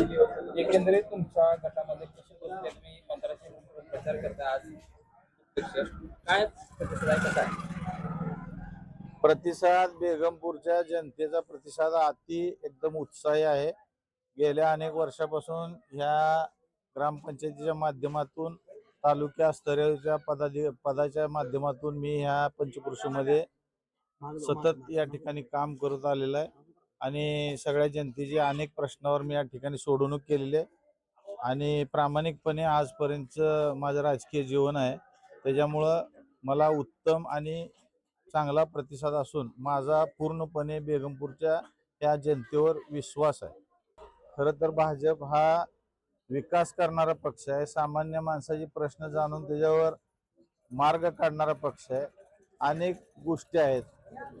एकंदरीत तुमच्या गटामध्ये कशी बसते तुम्ही पंधराशे प्रचार करता आज? काय प्रतिसाद कसा आहे प्रतिसाद बेगमपूरच्या जनतेचा प्रतिसाद अति एकदम उत्साही आहे. गेल्या अनेक वर्षापासून ह्या ग्रामपंचायतीच्या माध्यमातून तालुक्या स्तराच्या पदाधि पदाच्या माध्यमातून मी ह्या पंचकृषीमध्ये सतत या ठिकाणी काम करत आलेलं आहे. आणि सगळ्या जनतेची अनेक प्रश्नावर मी या ठिकाणी सोडवणूक केलेली आहे. आणि प्रामाणिकपणे आजपर्यंत माझं राजकीय जीवन आहे. त्याच्यामुळं मला उत्तम आणि चांगला प्रतिसाद असून माझा पूर्णपणे बेगमपूरच्या या जनतेवर विश्वास आहे. खरं तर भाजप हा विकास करणारा पक्ष आहे. सामान्य माणसाचे प्रश्न जाणून त्याच्यावर मार्ग काढणारा पक्ष आहे. अनेक गोष्टी आहेत.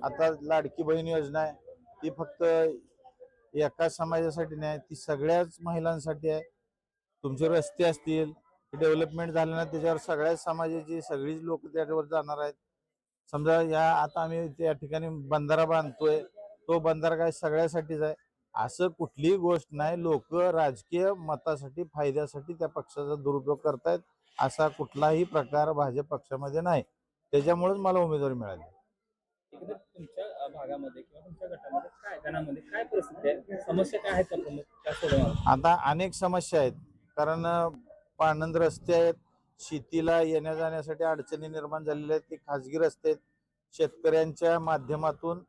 आता लाडकी बहीण योजना आहे. ती फक्त एका समाजासाठी नाही ती सगळ्याच महिलांसाठी आहे. तुमचे रस्ते असतील डेव्हलपमेंट झाले ना त्याच्यावर सगळ्याच समाजाची सगळीच लोक त्याच्यावर जाणार आहेत. समजा या आता आम्ही त्या ठिकाणी बंधारा बांधतोय तो बंधारा काय सगळ्यासाठीच आहे. असं कुठलीही गोष्ट नाही लोक राजकीय मतासाठी फायद्यासाठी त्या पक्षाचा दुरुपयोग करतायत असा कुठलाही प्रकार भाजप पक्षामध्ये नाही. त्याच्यामुळेच मला उमेदवारी मिळाली. एकंदरीत तुमच्या भागामध्ये किंवा तुमच्या गटामध्ये काय गणामध्ये काय परिस्थिती आहे? समस्या काय आहेत प्रमुख त्या सोडवणार आता अनेक समस्या आहेत. कारण पाणंद रस्ते आहेत. शेतीला येण्या जाण्यासाठी अडचणी निर्माण झालेल्या आहेत. ते खाजगी रस्ते आहेत. शेतकऱ्यांच्या माध्यमातून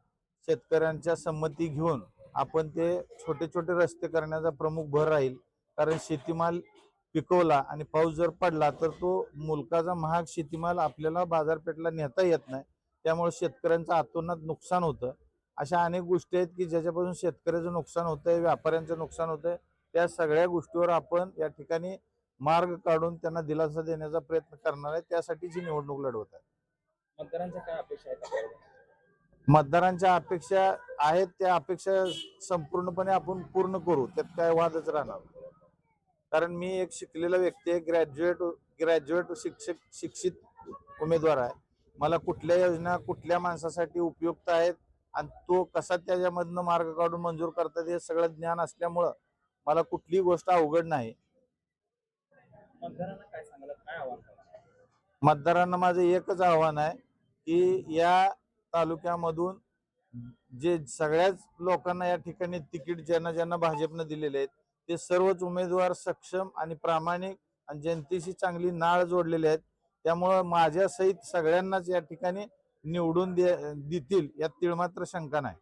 शेतकऱ्यांच्या संमती घेऊन आपण ते छोटे छोटे रस्ते करण्याचा प्रमुख भर राहील. कारण शेतीमाल पिकवला आणि पाऊस जर पडला तर तो मुलकाचा महाग शेतीमाल आपल्याला बाजारपेठला नेता येत नाही. त्यामुळे शेतकऱ्यांचं अतोनात नुकसान होतं. अशा अनेक गोष्टी आहेत की ज्याच्यापासून शेतकऱ्याचं नुकसान होतंय व्यापाऱ्यांचं नुकसान होतंय त्या सगळ्या गोष्टीवर आपण या ठिकाणी मार्ग काढून त्यांना दिलासा देण्याचा प्रयत्न करणार आहे. त्यासाठीच ही निवडणूक लढवत आहे. मतदारांच्या काय अपेक्षा आहेत? मतदारांच्या अपेक्षा आहेत त्या अपेक्षा संपूर्णपणे आपण पूर्ण करू. त्यात काय वादच राहणार कारण मी एक शिकलेला व्यक्ती आहे ग्रॅज्युएट ग्रॅज्युएट शिक्षक शिक्षित उमेदवार आहे. मला कुठल्या योजना कुठल्या माणसासाठी उपयुक्त आहेत आणि तो कसा त्याच्यामधनं मार्ग काढून मंजूर करतात हे सगळं ज्ञान असल्यामुळं मला कुठलीही गोष्ट अवघड नाही. मतदारांना माझं एकच आव्हान आहे की या तालुक्यामधून जे सगळ्याच लोकांना या ठिकाणी तिकीट ज्यांना ज्यांना भाजपनं दिलेले आहेत ते सर्वच उमेदवार सक्षम आणि प्रामाणिक आणि जनतेशी चांगली नाळ जोडलेले आहेत. त्यामुळं माझ्या सहित सगळ्यांनाच या ठिकाणी निवडून दे देतील यात तिळमात्र शंका नाही.